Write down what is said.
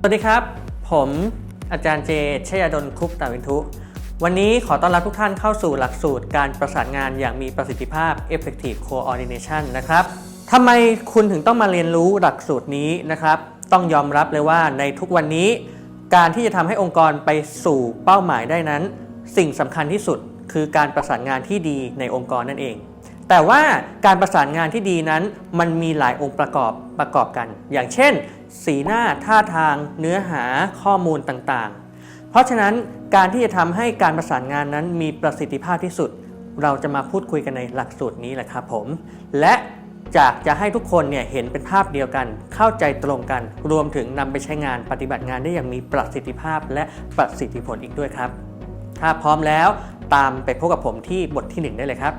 สวัสดีครับ ผมอาจารย์เจชยดลคุปตาวินทุ วันนี้ขอต้อนรับทุกท่านเข้าสู่หลักสูตรการประสานงานอย่างมีประสิทธิภาพ Effective Coordination นะครับทำไมคุณถึงต้องมาเรียนรู้หลักสูตรนี้นะครับ ต้องยอมรับเลยว่าในทุกวันนี้ การที่จะทำให้องค์กรไปสู่เป้าหมายได้นั้น สิ่งสำคัญที่สุดคือการประสานงานที่ดีในองค์กรนั่นเอง แต่ว่าการประสานงานที่ดีนั้นมันมีหลายองค์ประกอบประกอบกัน อย่างเช่น สีหน้าท่าทาง เนื้อหาข้อมูลต่างๆ เพราะฉะนั้นการที่จะทำให้การประสานงานนั้นมีประสิทธิภาพที่สุด เราจะมาพูดคุยกันในหลักสูตรนี้แหละครับผม และจากจะให้ทุกคนเนี่ยเห็นเป็นภาพเดียวกัน เข้าใจตรงกัน รวมถึงนำไปใช้งานปฏิบัติงานได้อย่างมีประสิทธิภาพและประสิทธิผลอีกด้วยครับ ถ้าพร้อมแล้วตามไปพบกับผมที่บทที่หนึ่งได้เลยครับ